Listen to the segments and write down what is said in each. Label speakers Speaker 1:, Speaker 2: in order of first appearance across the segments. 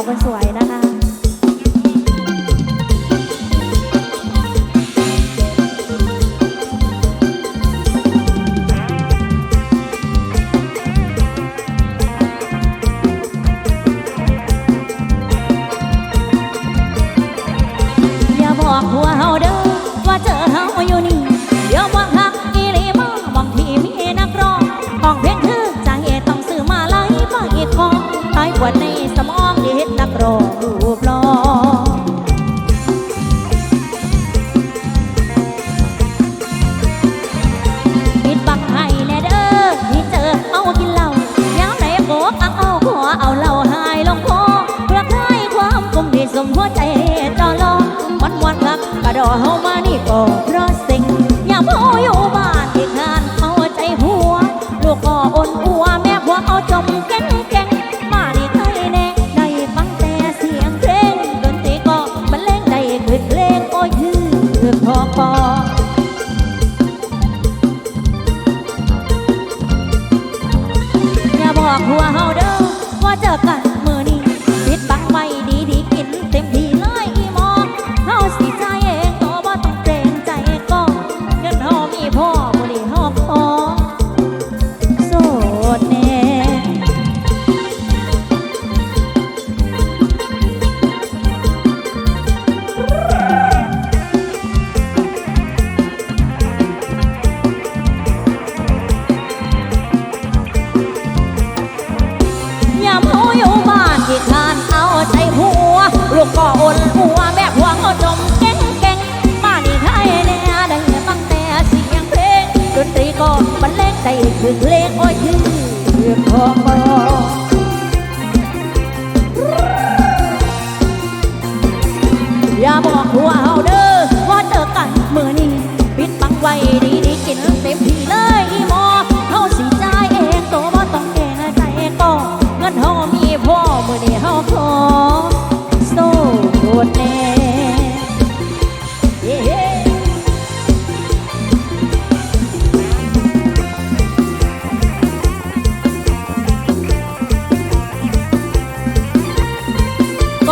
Speaker 1: าวคนสวยนะคะอย่าบอกหัวเฮาเด้อว่าเจอเฮาอยู่นี่เดี๋ยวบอกหักอีหลีมาบางทีมีนักร้องของเพลงคือใจต้องซื้อมาไล่มาอีกของตายปวดใน ร้อง บรรเลงได้คือเพลงโอ้ยยือพอพออย่าบอกหัวเฮาเด้อว่าเจอกันมือนี้ปิดบังไว้ดีดีกินเต็มที่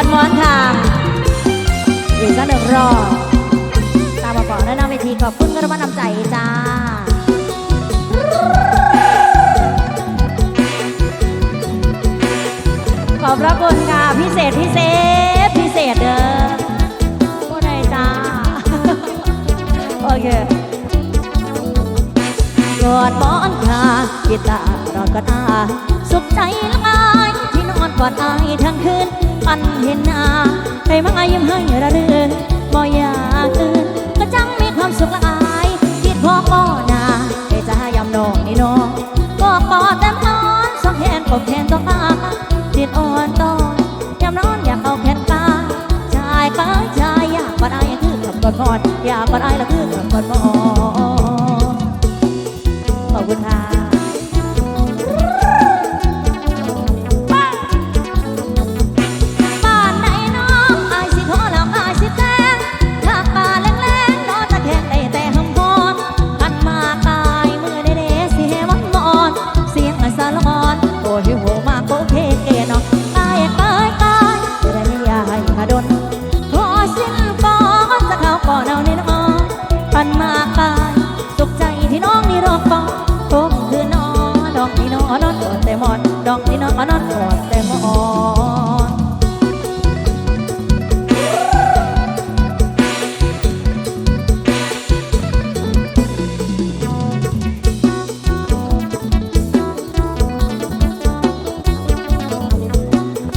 Speaker 1: อนหมอนทางอีกสักหนึ่งรอบตามมาบอกแนะนำเวทีขอบคุณกระมัดนำใจจ้าขอบพระคุณค่ะ พิเศษพิเศษพิเศษเด้อผู้ใดจ้า โอเคกอดหมอนคากีตาร์รอกอดอาสุขใจละ กอดอายทั้งคืนปันเห็นหน้าให้มายิ้มให้ระเรื่นบ่อยากอื่นก็จังมีความสุขละอายคิดพอก็นาให้จะยำนองนี่น้องก็กอดแต่นอนสองแขนกบแขนตัวตาจิตอ่อนตอนยำนอนอยากเอาแขนกาชายก็ชายอยากกอดอายคือกับกอดพอดอยากกอดอายละคือกับกอดพอดขอบคุณค่ะ ยาดนขอสิ้นปอนจะเข้าก่อนเอาในน้องขันมากายสุขใจที่น้องนี่รอปองทมคือนอดอกนี่นอนอนกอดแต่หมอนดอกนี่นอนนอนกอดแต่หมอน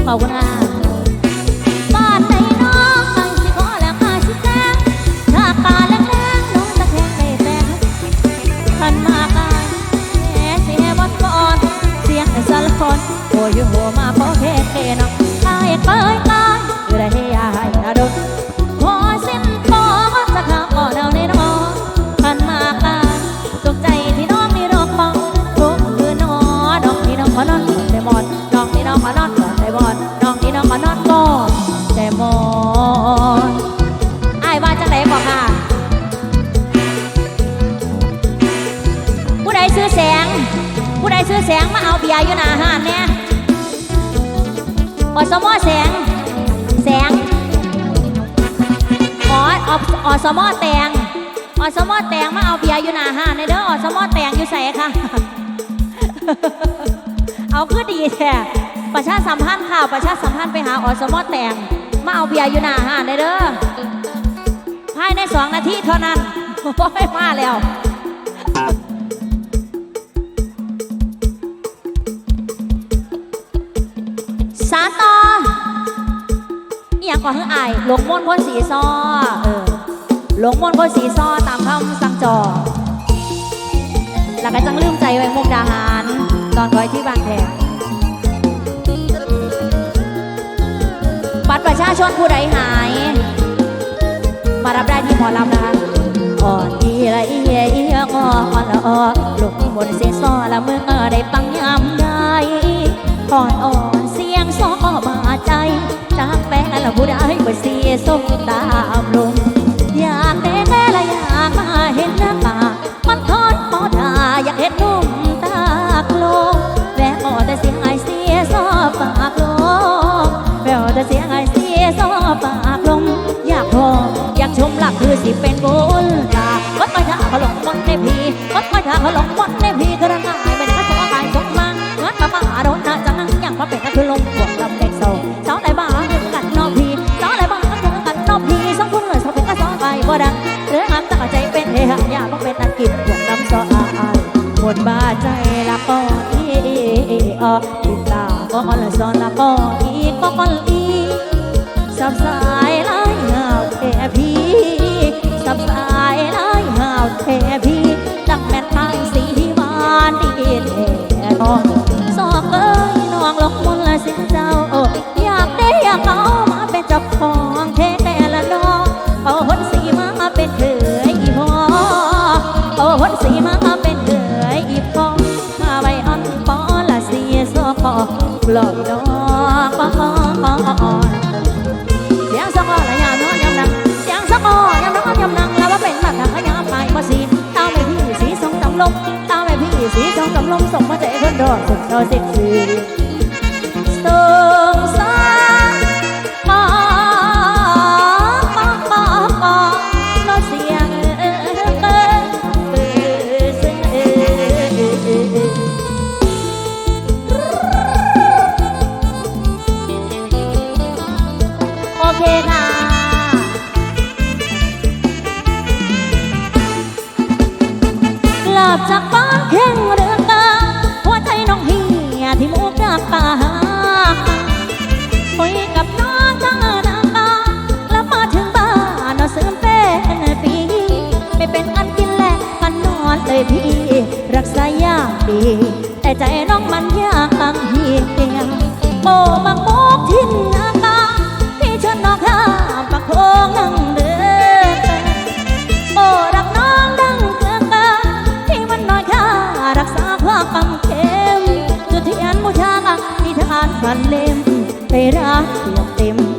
Speaker 1: ขอบคุณค่ะ บ้านไหนน้องไอ้สิขอแล้วมาสิแจ้งถ้าป่าแรงน้องตะแคงได้แต่ขันมากายแม่สิให้วันก่นเสียงไอ้สาร สมอแตงอสมอแตงมาเอาเบียร์อยู่หน้าห้านในเด้ออสมอแตงอยู่ใส่ค่ะ เอาคือดีแท้ประชาสัมพันธ์ข่าวประชาสัมพันธ์ไปหาอสมอแตงมาเอาเบียร์อยู่หน้าห้านในเด้อภายในสองนาทีเท่านั้นโอ้ยมาแล้วสารต่อนี่ยังก่อนเฮืออายหลงมนต์พ้นสีซอเออ ลงมนต์พ้นสีซอตามคำสั่งจอแล้วก็จังลืมใจไว้มุกดาหาร ตอนคอยที่บางแพบัตรประชาชนผู้ใดหาย มารับได้ที่หมอลำนะคะอ่อนอีละอีเอียงอ่อนละอ่อนลงบนเสียซอละเมื่อได้ปังยำได้อ่อนอ่อนเสียงซอบาดใจจากแปลละผู้ใดบ่เสียสมตามลง คือสิเป็นบุญตาวัดไม่ท่าเขาหลงมนในพีวัดไม่ท่าเขาหลงมนในพีกระง่ายไม่ได้เขาสองกายสองมังงัดมาป่าโดนนะจังยังมาเป็นก็คือลงพวกลำเด็กโซเจ้าไหนบ้างกันนอกพีเจ้าไหนบ้างกันนอกพีสองคนเลยสองเป็นก็สองไปบ่ดังเรื่องอันตั้งใจเป็นเฮฮะอย่าต้องเป็นนักกินพวกลำซออายหมดบ้าใจละก็อีออติดตาก็ออนสอนละก็อีก็ออนอีสับสาย แท่พี่จังแม่นทางสีหวานดีแท้ทองสอกเอ้ยน้องลงมนละเสียเจ้า อยากได้อยากเอามาเป็นเจ้าของแท้แต่ละน้องเอาหนสีมาเป็นเขยอีพอเอาหนสีมาเป็นเขยอีพอมาไว้อันปอละเสียสอพอกลอยดอก ส่งมาใจคนรอสุดรอสิบ รักเต็มเต็ม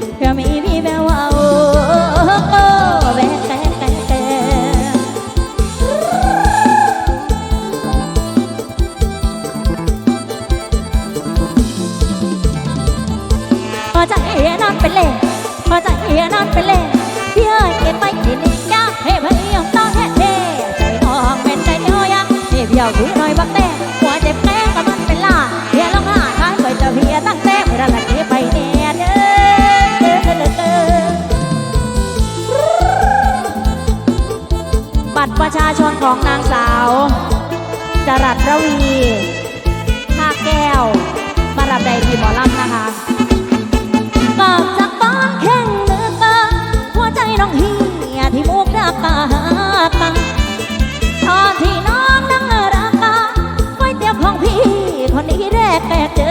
Speaker 1: แรกแรกเจ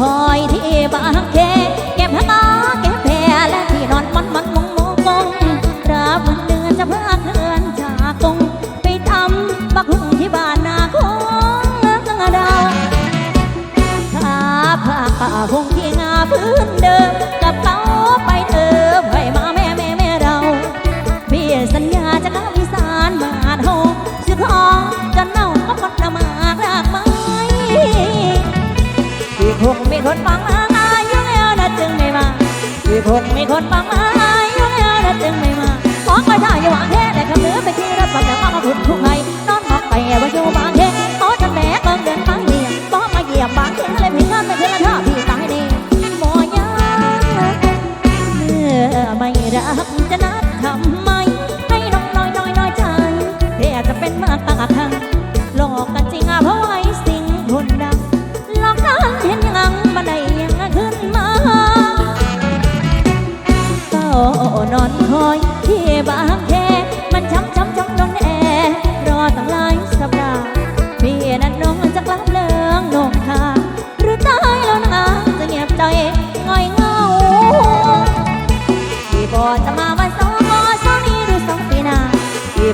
Speaker 1: อนคอยที่บางเคแก็บผ้อแก็บแพรและที่นอนมันมันมงมงมงรับเดือนจะพาเคลื่อนจากกงไปทำบักหุ่งที่บ้านนาของเราข้าผาป่าคงที่งาพื้นเดิม พี่คงมีคนฟังมาอยู่แล้วนะจึงไม่มาขอคอยท่าอย่าหวังแค่แต่คำเนื้อไปที่รับฟังแต่ว่ามาขุดทุกไงนอนมองไปว่าอยู่บางแค่ขอทำแหนเบิ่งเดินบางเดียวบอกมาเหยียบบางแค่เลยพี่นั่นไม่เคยละท่าพี่ตายดีหมอยาเมื่อไม่รักจะนัด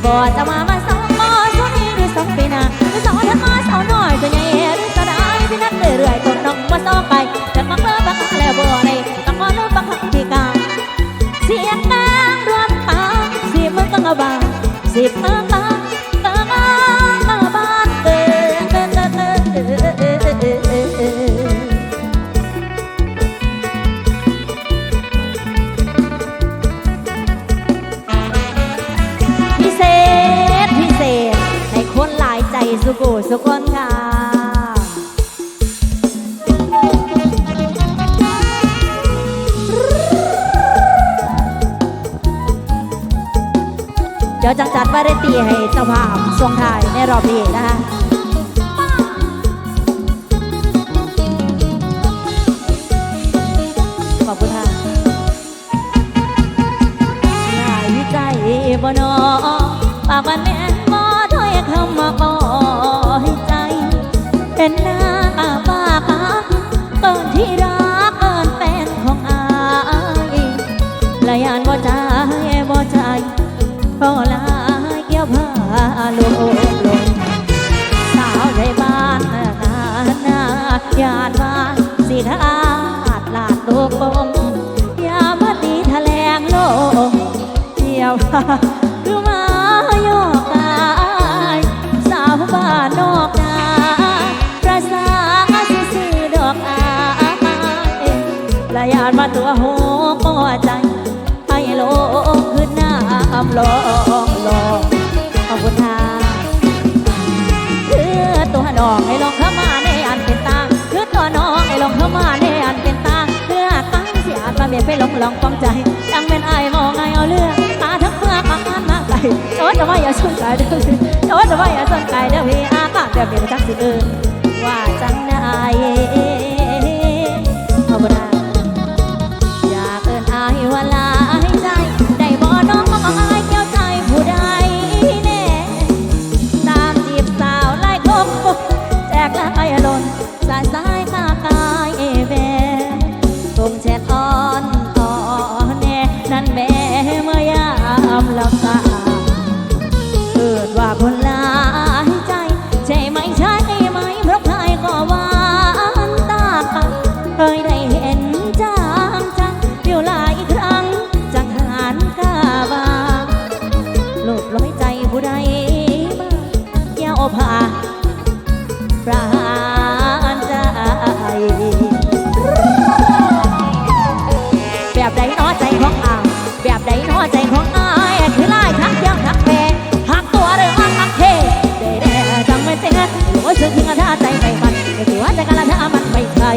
Speaker 1: บ่จะมามาสองมอสองนี้หรือสองปีหน้าหรือสองทั้งมาสาวน้อยตัวใหญ่หรือสาวได้พี่นัดเรื่อยๆตัวน้องมาสองไปแต่มาเมื่อบักแล้วบ่ในบังมอหรือบักที่กาเสียงดังรวมตาสิบมือกังบางสิบมือกั สุโกสุคนค่ะเดี๋ยวจังจัดวาไรตีให้สภาพส่งถ่ายในรอบนี้นะคะ ญาติบ้าสิทาดลาดโลกบมยามาตีแถลงโลกเที่ยวคือมาโยกกายสาวบ้านนอกนาประสาซื่อดอกอายละยานมาตัวหกอใจให้โลกขึ้นน้ำลองลอง มาแนอันเป็นตาเพื่อตั้งเสียอาจมาเบียดไปหลงลองฟังใจยังเป็นไอมองไงเอาเรื่องตาทั้งเมื่อมาอันมาไกลโอ้จะว่าอย่าสนใจเด้อพี่โอ้จะว่าอย่าสนใจเด้อพี่อากาศแบบเปลี่ยนจักสิเออว่าจังได้เอบคุ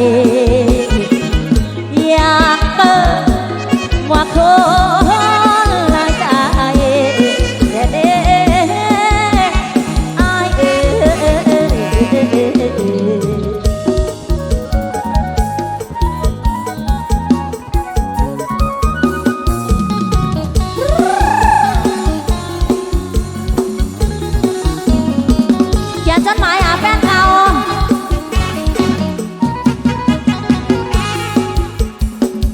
Speaker 1: ใจ